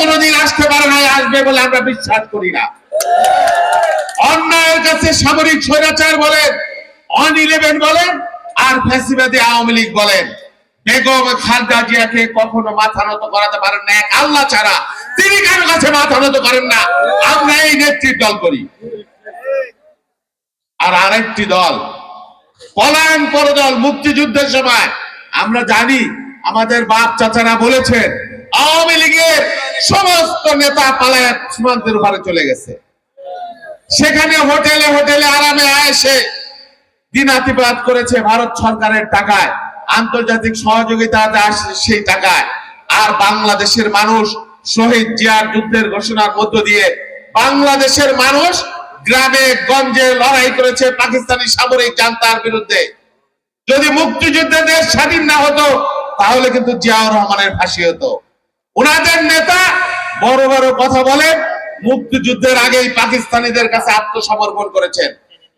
কোনোদিন আসতে পারে নাই, আসবে বলে আমরা বিশ্বাস করি না। অন্যায়ের কাছে সামরিক স্বৈরাচার বলেন অন ইলেভেন বলেন, আর ফ্যাসিবাদী আওয়ামী লীগ বলেন। বেগম জিয়াকে কখনো মাথা নত করাতে পারেন না, এক আল্লাহ ছাড়া। তিনি কারও কাছে মাথা নত করেন না। আমরা এই দল করি। আর আরেকটি দল, পলায়ন দল মুক্তিযুদ্ধের সময়। আমরা জানি, আমাদের বাপ চাচারা বলেছেন, আওয়ামী লীগের সমস্ত নেতা পালায় সীমান্তের উপরে চলে গেছে। সেখানে হোটেলে হোটেলে আরামে আয়েসে দিনাতিপাত করেছে ভারত সরকারের টাকায়। আন্তর্জাতিক সহযোগিতা আসে সেই টাকায়। আর বাংলাদেশের মানুষ শহীদ জিয়ার যুদ্ধের ঘোষণার মধ্য দিয়ে বাংলাদেশের মানুষ গ্রামে গঞ্জে লড়াই করেছে পাকিস্তানি সামরিক জান্তার বিরুদ্ধে। যদি মুক্তিযুদ্ধে দেশ স্বাধীন না হতো, তাহলে কিন্তু জিয়াউর রহমানের ফাঁসি হতো। ওনাদের নেতা বড় বড় কথা বলেন, মুক্তিযুদ্ধের আগেই পাকিস্তানিদের কাছে আত্মসমর্পণ করেছেন।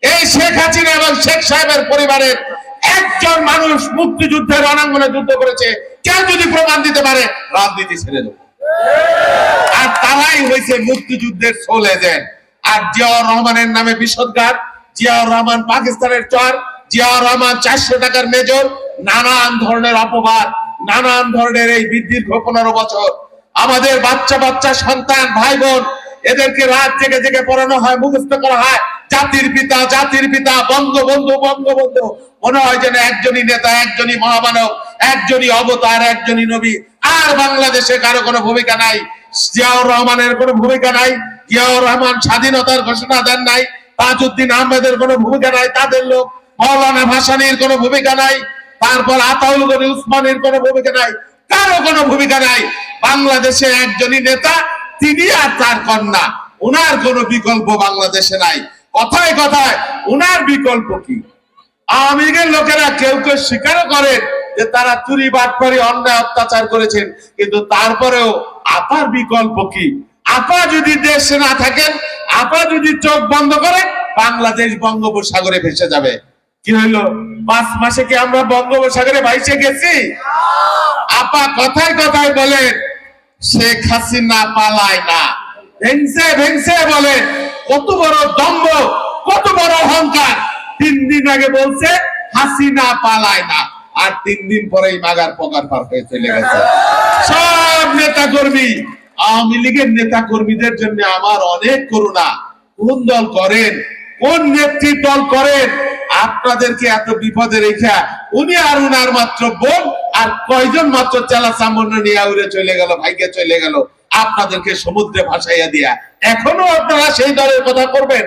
এই শেখ হাসিনা এবং শেখ সাহেবের পরিবারের একজন মানুষ মুক্তিযুদ্ধের রণাঙ্গনে যুদ্ধ করেছে, কেউ যদি প্রমাণ দিতে পারে, রাজনীতি ছেড়ে দেবো। আর তারাই হয়েছে মুক্তিযুদ্ধের সোল এজেন্ট আর জিয়াউর রহমানের নামে বিশদঘাট জিয়াউর রহমান পাকিস্তানের চর, জিয়াউর রহমান চারশো টাকার মেজর, নানান ধরনের অপবাদ। নানান ধরনের এই বৃদ্ধির পনেরো বছর। আমাদের বাচ্চা বাচ্চা, সন্তান ভাই বোন এদেরকে রাত জেগে জেগে পড়ানো হয়, মুখস্থ করা হয়। জাতির পিতা জাতির পিতা বঙ্গবন্ধু বঙ্গবন্ধু মনে হয় যেন একজনই নেতা, একজনই মহামানব, একজনই অবতার, একজনই নবী। আর বাংলাদেশে কারও কোনো ভূমিকা নাই। জিয়াউর রহমানের কোনো ভূমিকা নাই। জিয়াউর রহমান স্বাধীনতার ঘোষণা দেন নাই। তাজউদ্দিন আহমেদের কোনো ভূমিকা নাই। তাদের লোক মৌলানা ভাসানির কোনো ভূমিকা নাই। তারপর আতাউল গনি উসমানের কোনো ভূমিকা নাই, কারও কোনো ভূমিকা নাই। বাংলাদেশে একজনই নেতা, তিনি আর তার কন্যা। উনার কোনো বিকল্প বাংলাদেশে নাই। কথায় কথায়, উনার বিকল্প কি? লোকেরা কেউ কেউ স্বীকারও করেন যে তারা চুরি, বাটপারি, অন্যায় অত্যাচার করেছেন, কিন্তু তারপরেও আপার বিকল্প কি? আপা যদি দেশে না থাকেন, আপা যদি চোখ বন্ধ করেন, বাংলাদেশ বঙ্গোপসাগরে ভেসে যাবে। কি পাঁচ মাসে কি আমরা বঙ্গোপসাগরে ভাইসে গেছি? আপা কথায় কথায় বলেন, শেখ হাসিনা পালায় না। বলে কত বড় কত বড় অহংকার। তিন দিন আগে বলছে, হাসিনা পালায় না। আর তিন দিন পরেই মাগার পকার পার হয়ে চলে গেছে। সব নেতা কর্মী আওয়ামী লীগের নেতা কর্মীদের জন্য আমার অনেক করুণা। কোন দল করেন? কোন নেত্রী দল করেন? আপনাদেরকে এত বিপদে রেখা উনি আর উনার মাত্র বোন আর কয়জন মাত্র চালা সামান্য নিয়ে উড়ে চলে গেল ভাগ্যে চলে গেল, আপনাদেরকে সমুদ্রে ভাসাইয়া দিয়া। এখনও আপনারা সেই দলের কথা করবেন?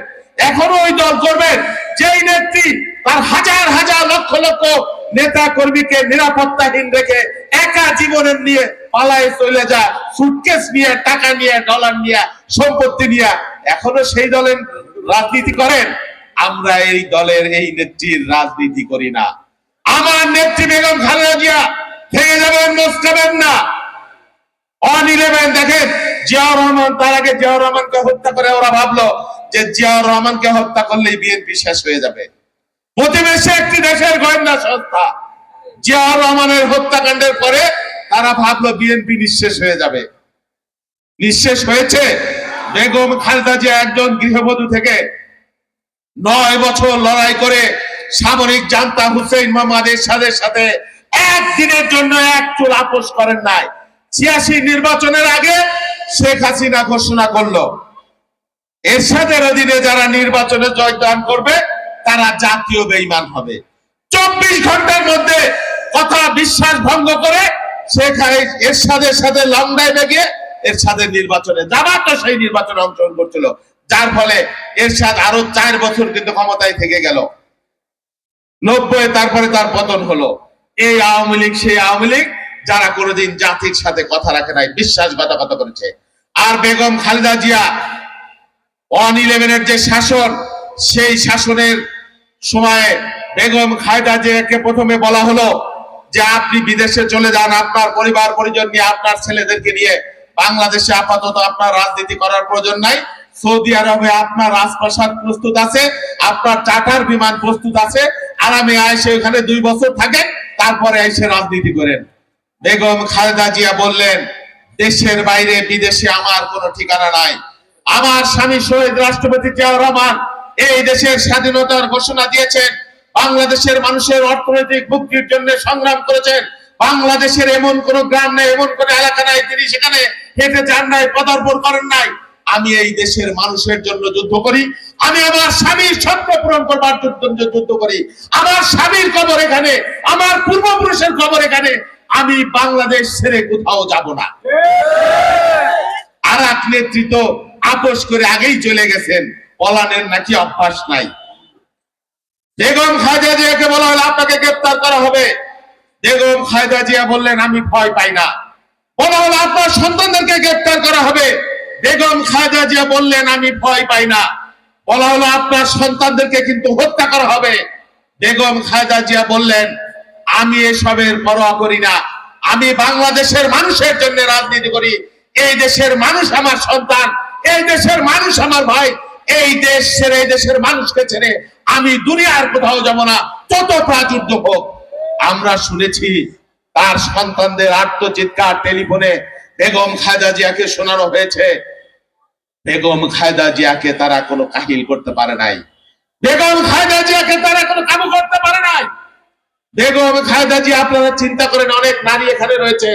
এখনও ওই দল করবেন? যেই নেত্রী তার হাজার হাজার লক্ষ লক্ষ নেতা কর্মীকে নিরাপত্তাহীন রেখে একা জীবনের নিয়ে পালায় চলে যায় সুটকেস নিয়ে, টাকা নিয়ে ডলার নিয়ে, সম্পত্তি নিয়ে, এখনও সেই দলের রাজনীতি করেন, আমরা এই দলের এই নেত্রীর রাজনীতি করি না। আমার নেত্রী বেগম খালেদা জিয়া ভেঙে যাবেন মস্কাবেন না। অন ইলেভেন দেখেন, জিয়াউর রহমান, তার আগে জিয়াউর রহমানকে হত্যা করে ওরা ভাবলো যে জিয়াউর রহমানকে হত্যা করলেই বিএনপি শেষ হয়ে যাবে। প্রতিবেশী একটি দেশের গোয়েন্দা সংস্থা, জিয়াউর রহমানের হত্যাকাণ্ডের পরে তারা ভাবলো বিএনপি নিঃশেষ হয়ে যাবে। নিঃশেষ হয়েছে। বেগম খালেদা জিয়া একজন গৃহবধূ থেকে নয় বছর লড়াই করে সামরিক জান্তা হুসেন মোহাম্মদ এরশাদের সাথে একদিনের জন্য এক চুল আপোষ করেন নাই। ছিয়াশি নির্বাচনের আগে শেখ হাসিনা ঘোষণা করল, এরশাদের অধীনে যারা নির্বাচনে জয়দান করবে, তারা জাতীয় বেইমান হবে। চব্বিশ ঘণ্টার মধ্যে কথা বিশ্বাস ভঙ্গ করে শেখ এরশাদের সাথে লন্ডায় গিয়ে এরশাদের নির্বাচনে জামাত তো সেই নির্বাচনে অংশগ্রহণ করছিল। যার ফলে এরশাদ আরও চার বছর কিন্তু ক্ষমতায় থেকে গেল। নব্বই তারপরে তার পতন হলো। এই আওয়ামী লীগ, সেই আওয়ামী লীগ, যারা কোনোদিন জাতির সাথে কথা রাখে নাই, বিশ্বাসঘাতকতা করেছে। আর বেগম খালেদা জিয়া, ওয়ান ইলেভেনের যে শাসন, সেই শাসনের সময়ে বেগম খালেদা জিয়াকে প্রথমে বলা হলো যে, আপনি বিদেশে চলে যান, আপনার পরিবার পরিজন নিয়ে, আপনার ছেলেদেরকে নিয়ে বাংলাদেশে আপাতত আপনার রাজনীতি করার প্রয়োজন নাই। সৌদি আরবে আপনার রাজপ্রাসাদ প্রস্তুত আছে, আপনার চার্টার বিমান প্রস্তুত আছে। আরামে আয়সে ওখানে দুই বছর থাকেন, তারপরে এসে রাজনীতি করেন। বেগম খালেদা জিয়া বললেন, দেশের বাইরে বিদেশে আমার কোনো ঠিকানা নাই। আমার স্বামী শহীদ রাষ্ট্রপতি জিয়াউর রহমান এই দেশের স্বাধীনতার ঘোষণা দিয়েছেন। বাংলাদেশের মানুষের অর্থনৈতিক মুক্তির জন্য সংগ্রাম করেছেন। বাংলাদেশের এমন কোন গ্রাম নেই, এমন কোন এলাকা নাই, তিনি সেখানে হেঁটে যান নাই, পদার্পণ করেন নাই। আমি এই দেশের মানুষের জন্য যুদ্ধ করি। আমি আমার স্বামীর স্বপ্ন পূরণ করবার জন্য যুদ্ধ করি। আমার স্বামীর কবর এখানে, আমার পূর্বপুরুষের কবর এখানে। আমি বাংলাদেশ ছেড়ে কোথাও যাব না। আর এক নেতৃত্ব আপোষ করে আগেই চলে গেছেন। পলানের নাকি অভ্যাস নাই। বেগম খালেদা জিয়াকে বলা হলো, আপনাকে গ্রেপ্তার করা হবে। বেগম খালেদা জিয়া বললেন, আমি ভয় পাই না। বলা হলো আপনার সন্তানদেরকে গ্রেপ্তার করা হবে। বেগম খালেদা জিয়া বললেন, আমি ভয় পাই না। বলা হলো, আপনার সন্তানদেরকে কিন্তু হত্যা করা হবে। বেগম খালেদা জিয়া বললেন, আমি এসবের পরোয়া করি না। আমি বাংলাদেশের মানুষের জন্য রাজনীতি করি। এই দেশের মানুষ আমার সন্তান, এই দেশের মানুষ আমার ভাই। এই দেশ ছেড়ে এই দেশের মানুষকে ছেড়ে আমি দুনিয়ার কোথাও যাব না। যত প্রাচুর্য হোক, আমরা শুনেছি তার সন্তানদের আত্মচিৎকার টেলিফোনে বেগম খায়দা জিয়াকে শোনানো হয়েছে। বেগম খায়দা জিয়াকে তারা কোনো কাহিল করতে পারে নাই। বেগম খায়দা জিয়াকে তারা কোনো কাবু করতে পারে নাই। বেগম খায়দা জিয়া আপনারা চিন্তা করেন, অনেক নারী এখানে রয়েছে।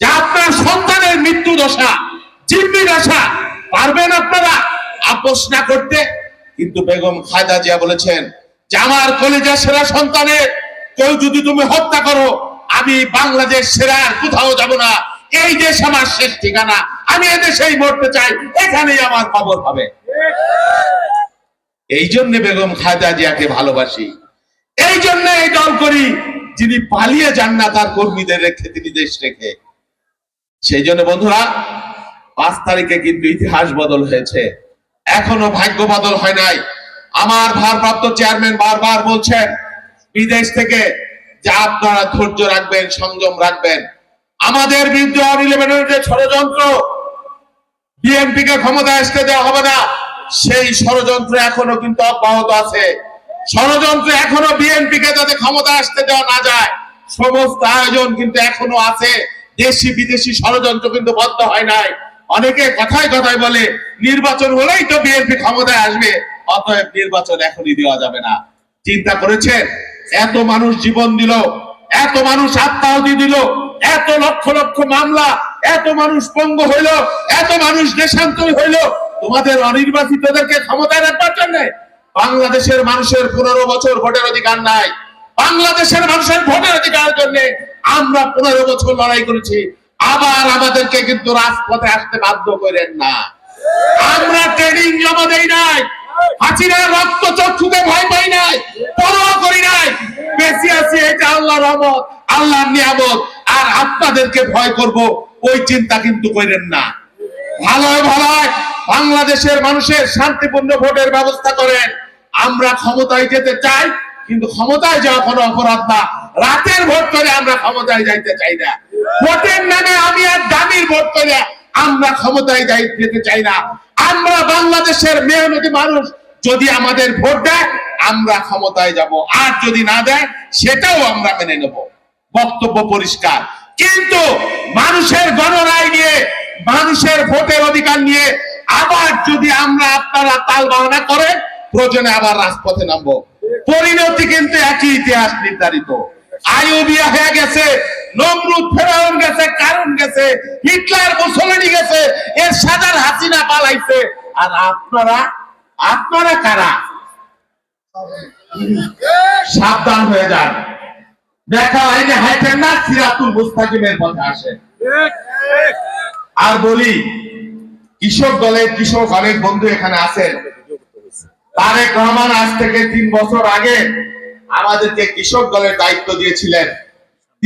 যে আপনার সন্তানের মৃত্যু দশা, জিম্মি দশা, পারবেন আপনারা আপোষ না করতে। কিন্তু বেগম খায়দা জিয়া বলেছেন, যে আমার কলেজা সেরা সন্তানের, কেউ যদি তুমি হত্যা করো আমি বাংলাদেশ সেরা আর কোথাও যাব না। এই দেশ আমার শেষ ঠিকানা। আমি এদেশেই মরতে চাই। এখানেই আমার খবর হবে। এই জন্য বেগম খাজা জিয়াকে ভালোবাসি। এই জন্য এই দল করি, যিনি পালিয়ে যান না তার কর্মীদের রেখে, তিনি দেশ রেখে। সেই জন্য বন্ধুরা, পাঁচ তারিখে কিন্তু ইতিহাস বদল হয়েছে। এখনও ভাগ্য বদল হয় নাই। আমার ভারপ্রাপ্ত চেয়ারম্যান বারবার বলছেন, বিদেশ থেকে যে আপনারা ধৈর্য রাখবেন, সংযম রাখবেন। আমাদের বিরুদ্ধে অন ইলেভেনের যে ষড়যন্ত্র বিএনপি কে ক্ষমতায় আসতে দেওয়া হবে না, সেই ষড়যন্ত্র এখনও কিন্তু অব্যাহত আছে। ষড়যন্ত্র এখনও বিএনপি কে যাতে ক্ষমতায় আসতে দেওয়া না যায়, সমস্ত আয়োজন কিন্তু এখনও আছে। দেশি বিদেশি ষড়যন্ত্র কিন্তু বন্ধ হয় নাই। অনেকে কথায় কথায় বলে, নির্বাচন হলেই তো বিএনপি ক্ষমতায় আসবে, অতএব নির্বাচন এখনই দেওয়া যাবে না। চিন্তা করেছেন? এত মানুষ জীবন দিল, এত মানুষ আত্মাহুতি দিল, এত লক্ষ লক্ষ মামলা, এত মানুষ পঙ্গ হইল, এত মানুষ দেশান্তরী হইল। তোমাদের অনির্বাচিতদেরকে ক্ষমতায় রাখবার জন্য বাংলাদেশের মানুষের পনেরো বছর ভোটের অধিকার নাই। বাংলাদেশের মানুষের ভোটের অধিকারের জন্য আমরা পনেরো বছর লড়াই করেছি। আবার আমাদেরকে কিন্তু রাজপথে আসতে বাধ্য করেন না। আমরা ট্রেনিং জমা দেই নাই। রক্ত চক্ষুতে ভয় পাই নাই, পরোয়া করি নাই। বেশি এটা রহমত নিয়ামত। আর আপনাদেরকে ভয় করব, ওই চিন্তা কিন্তু করেন না। ভালো ভালো বাংলাদেশের মানুষের শান্তিপূর্ণ ভোটের ব্যবস্থা করেন। আমরা ক্ষমতায় যেতে চাই, কিন্তু ক্ষমতায় যাওয়া কোনো অপরাধ না। রাতের ভোট করে আমরা ক্ষমতায় যাইতে চাই না। ভোটের নামে আমি আর দামির ভোট করে আমরা ক্ষমতায় যাই যেতে চাই না। আমরা বাংলাদেশের মেহনতি মানুষ, যদি আমাদের ভোট দেয়, আমরা ক্ষমতায় যাব। আর যদি না দেয়, সেটাও আমরা মেনে নেব। বক্তব্য পরিষ্কার। কিন্তু মানুষের গণরায় নিয়ে, মানুষের ভোটের অধিকার নিয়ে আবার যদি আমরা আপনারা তাল বাহানা করেন, প্রয়োজনে আবার রাজপথে নামবো। পরিণতি কিন্তু একই ইতিহাস নির্ধারিত। আইউবিয়া হয়ে গেছে নমরুদ ফেরাউন গেছে কারণ গেছে, হিটলার মুসলিনি গেছে, এর সাজার হাসিনা পালাইছে। আর আপনারা আপনারা কারা? সাবধান হয়ে যান। দেখা হাইটেন না সিরাতুল মুস্তাকিমের পথে আসে। আর বলি, কৃষক দলের কৃষক অনেক বন্ধু এখানে আছেন। তারেক রহমান আজ থেকে তিন বছর আগে আমাদেরকে কৃষক দলের দায়িত্ব দিয়েছিলেন।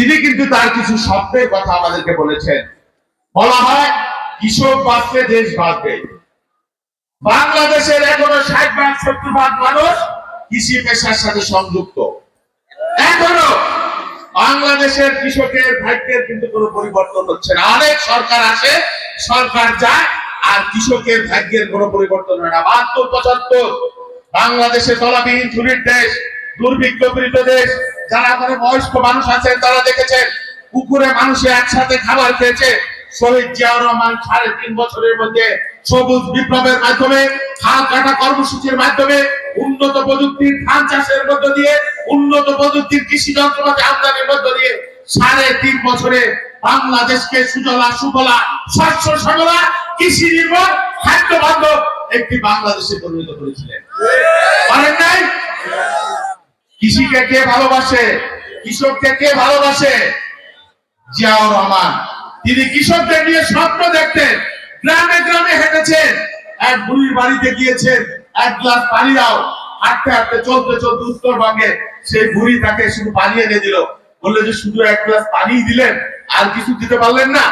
তিনি কিন্তু তার কিছু শব্দের কথা আমাদেরকে বলেছেন। বলা হয়, কৃষক বাঁচলে দেশ বাঁচবে। বাংলাদেশের এখনও ষাট ভাগ সত্তর ভাগ মানুষ কৃষি পেশার সাথে সংযুক্ত। এখনও বাংলাদেশের কৃষকের ভাগ্যের কিন্তু কোনো পরিবর্তন হচ্ছে না। অনেক সরকার আসে, সরকার যায়, আর কৃষকের ভাগ্যের কোনো পরিবর্তন হয় না। বাহাত্তর, পঁচাত্তর, বাংলাদেশে তলাবিহীন ছুরির দেশ, দুর্ভিক্ষ দেশ যারা মানে বয়স্ক মানুষ আছেন, তারা দেখেছেন পুকুরে মানুষে একসাথে খাবার খেয়েছে। শহীদ জিয়াউর রহমান সাড়ে তিন বছরের মধ্যে সবুজ বিপ্লবের মাধ্যমে কাটা কর্মসূচির মাধ্যমে উন্নত প্রযুক্তির ধান চাষের মধ্য দিয়ে, উন্নত প্রযুক্তির কৃষি যন্ত্রপাতি আমদানির মধ্য দিয়ে সাড়ে তিন বছরে বাংলাদেশকে সুজলা, সুফলা শস্য শ্যামলা কৃষি নির্ভর খাদ্য বান্ধব একটি বাংলাদেশে পরিণত করেছিলেন। পারেন নাই? কৃষিকে কে ভালোবাসে? কৃষককে কে ভালোবাসে? জিয়াউর রহমান। তিনি কৃষকদের নিয়ে স্বপ্ন দেখতেন, গ্রামে গ্রামে হেঁটেছেন, এক বুড়ির বাড়িতে গিয়েছেন, এক গ্লাস পানি দাও। হাঁটতে হাঁটতে চলতে চলতে উত্তরবঙ্গে সেই বুড়ি তাকে শুধু পানি এনে দিল। বলল যে, শুধু এক গ্লাস পানি দিলেন, আর কিছু দিতে পারলেন না?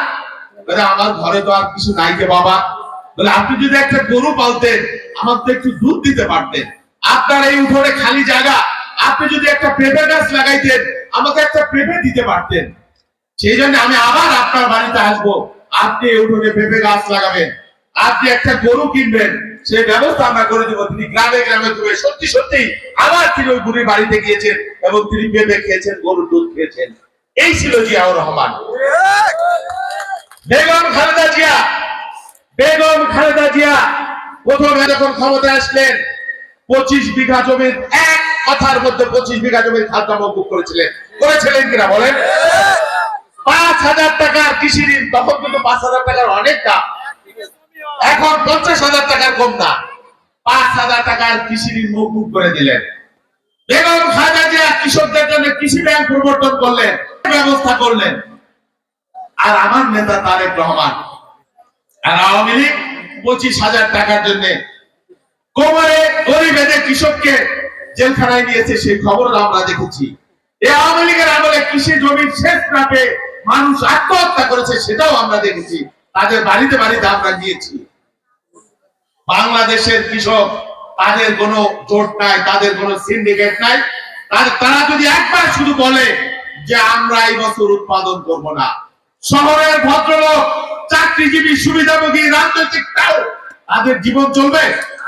বলে আমার ঘরে তো আর কিছু নাই যে বাবা। বলে আপনি যদি একটা গরু পালতেন আমার তো একটু দুধ দিতে পারতেন। আপনার এই উঠোনে খালি জায়গা আপনি যদি একটা পেঁপে গাছ লাগাইতেন, আমাকে একটা পেঁপে দিতে পারতেন। সেই জন্য আমি আবার আপনার বাড়িতে আসব। আপনি উঠোনে পেঁপে গাছ লাগাবেন। আপনি একটা গরু কিনবেন। সেই ব্যবস্থা আমরা করে দেবো। তিনি গ্রামে গ্রামে ঘুরে সত্যি সত্যি আবার তিনি ওই বুড়ির বাড়িতে গিয়েছেন এবং তিনি পেঁপে খেয়েছেন, গরুর দুধ খেয়েছেন। এই ছিল জিয়াউর রহমান। বেগম খালেদা জিয়া, বেগম খালেদা জিয়া, প্রথমে যখন ক্ষমতায় আসলেন, পঁচিশ বিঘা জমির কথার মধ্যে পঁচিশ বিঘা জমির খাদ্য মকুব করেছিলেন। করেছিলেন কিনা বলেন? পাঁচ হাজার টাকার কৃষি ঋণ, তখন কিন্তু পাঁচ হাজার টাকার অনেক দাম। এখন পঞ্চাশ হাজার টাকার কম না। পাঁচ হাজার টাকার কৃষি ঋণ মকুব করে দিলেন। বেগম খালেদা জিয়া কৃষকদের জন্য কৃষি ব্যাংক প্রবর্তন করলেন, ব্যবস্থা করলেন। আর আমার নেতা তারেক রহমান, আর আওয়ামী লীগ পঁচিশ হাজার টাকার জন্য কোমরে বেঁধে কৃষককে জেলখানায় নিয়েছে সেই খবর আমরা দেখেছি। এই আওয়ামী লীগের আমলে কৃষি জমির শেষ না মানুষ আত্মহত্যা করেছে, সেটাও আমরা দেখেছি। তাদের বাড়িতে বাড়িতে আমরা গিয়েছি। বাংলাদেশের কৃষক, তাদের কোনো জোট নাই, তাদের কোনো সিন্ডিকেট নাই। তার- তারা যদি একবার শুধু বলে যে আমরা এই বছর উৎপাদন করব না, শহরের ভদ্রলোক, চাকরিজীবী, সুবিধাভোগী রাজনৈতিকটাও তাদের জীবন চলবে।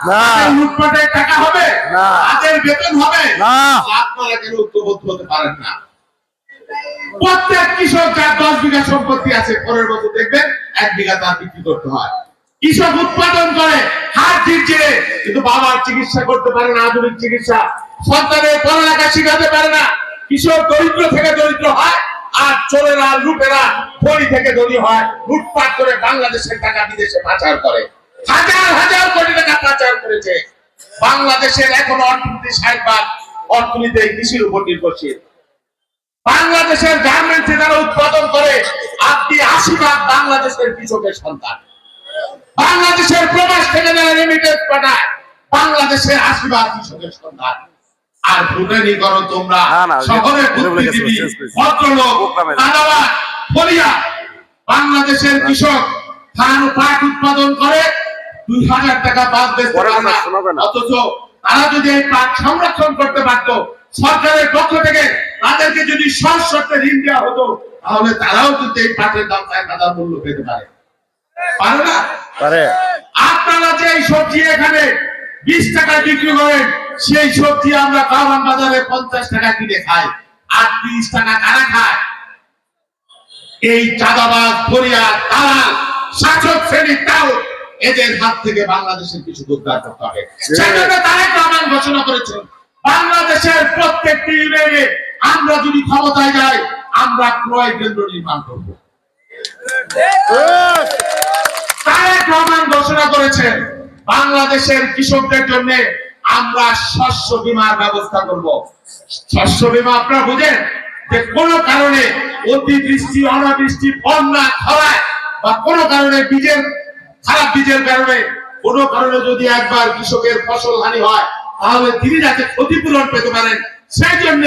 না। লুটপাটের টাকা হবে। না। তাদের বেতন হবে। না। আপনারা কেন ঐক্যবদ্ধ হতে পারেন না? প্রত্যেক কৃষক যার দশ বিঘা সম্পত্তি আছে পরের বছর দেখবেন এক বিঘা তার বিক্রি করতে হয়। কৃষক উৎপাদন করে হাত ঝিরঝিরে কিন্তু বাবার চিকিৎসা করতে পারে না আধুনিক চিকিৎসা। সন্তানের পড়ালেখা শিখাতে পারে না। কৃষক দরিদ্র থেকে দরিদ্র হয় আর চোরেরা লুটেরা ধনী থেকে ধনী হয়। লুটপাট করে বাংলাদেশের টাকা বিদেশে পাচার করে। হাজার হাজার কোটি টাকা পাচার করেছে। বাংলাদেশের এখন অর্থনীতি ষাট ভাগ অর্থনীতি কৃষির উপর নির্ভরশীল। বাংলাদেশের গার্মেন্টসে যারা উৎপাদন করে আপনি আশি ভাগ বাংলাদেশের কৃষকের সন্তান। বাংলাদেশের প্রবাস থেকে যারা রেমিটেন্স পাঠায় বাংলাদেশের আশি ভাগ কৃষকের সন্তান। আর ভুটানি করো তোমরা বুদ্ধিজীবী ভদ্রলোক বাংলাদেশের কৃষক ধান পাট উৎপাদন করে দুই হাজার টাকা বাদ বেচতে পরে পারে না। অথচ তারা যদি এই পাট সংরক্ষণ করতে পারত সরকারের পক্ষ থেকে তাদেরকে যদি শর্তে ঋণ দেওয়া হতো তাহলে তারাও কিন্তু এই পাটের দাম মূল্য পেতে পারে। পারে না? পারে। আপনারা যে এই সবজি এখানে বিশ টাকায় বিক্রি করেন সেই সবজি আমরা কারওয়ান বাজারে পঞ্চাশ টাকা কিনে খাই। আর তিরিশ টাকা কারা খায়? এই চাঁদাবাজ ফরিয়া তারা শাসক শ্রেণির তাও এদের হাত থেকে বাংলাদেশের কিছু উদ্ধার করতে হবে। সেজন্য তারেক রহমান ঘোষণা করেছেন বাংলাদেশের প্রত্যেকটি ইউনিয়নে আমরা যদি ক্ষমতায় যাই আমরা ক্রয় কেন্দ্র নির্মাণ করব। তারেক রহমান ঘোষণা করেছেন বাংলাদেশের কৃষকদের জন্য আমরা শস্য বীমার ব্যবস্থা করব। শস্য বীমা আপনারা বুঝেন যে কোনো কারণে অতিবৃষ্টি অনাবৃষ্টি বন্যা খরায় বা কোনো কারণে বীজের খারাপ বীজের কারণে কোনো কারণে যদি একবার কৃষকের ফসল হানি হয়, তাহলে তিনি যাতে ক্ষতিপূরণ পেতে পারেন, সেই জন্য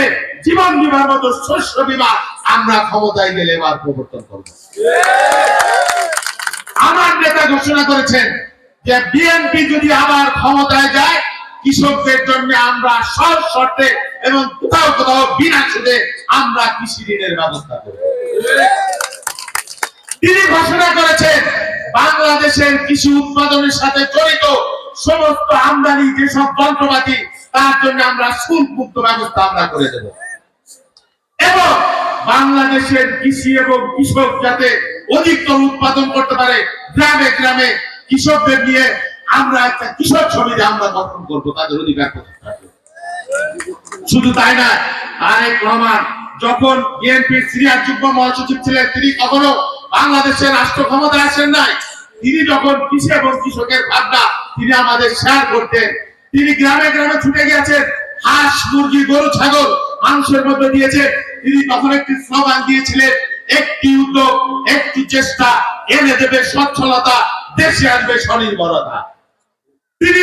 জীবন বীমার মতো শস্য বীমা আমরা ক্ষমতায় গেলে এবার প্রবর্তন করব। আমার নেতা ঘোষণা করেছেন যে বিএনপি যদি আবার ক্ষমতায় যায়, কৃষকদের জন্য আমরা সব শর্তে এবং কোথাও কোথাও বিনা সুদে আমরা কৃষি ঋণের ব্যবস্থা করব। তিনি ঘোষণা করেছেন, বাংলাদেশের কৃষি উৎপাদনের সাথে জড়িত সমস্ত আমদানি যেসব যন্ত্রপাতি, তার জন্য আমরা শুল্ক মুক্ত ব্যবস্থা আমরা করে দেব এবং বাংলাদেশের কৃষি এবং কৃষক যাতে অধিকতর উৎপাদন করতে পারে, গ্রামে গ্রামে কৃষকদের নিয়ে আমরা একটা কৃষক সমিতি আমরা গঠন করব, তাদের অধিকার প্রতিষ্ঠা। শুধু তাই না তারেক রহমান যখন বিএনপির সিরিয়ার যুগ্ম মহাসচিব ছিলেন, তিনি কখনো বাংলাদেশের রাষ্ট্র ক্ষমতায় আসেন নাই। তিনি যখন কৃষি এবং কৃষকের ভাবনা, তিনি আমাদের শেয়ার করতেন। তিনি গ্রামে গ্রামে ছুটে গিয়েছেন। হাঁস, মুরগি, গরু, ছাগল মানুষের মধ্যে দিয়েছেন। তিনি তখন একটি স্লোগান দিয়েছিলেন, একটি উদ্যোগ, একটি চেষ্টা, এনে দেবে সচ্ছলতা, দেশে আসবে স্বনির্ভরতা। তিনি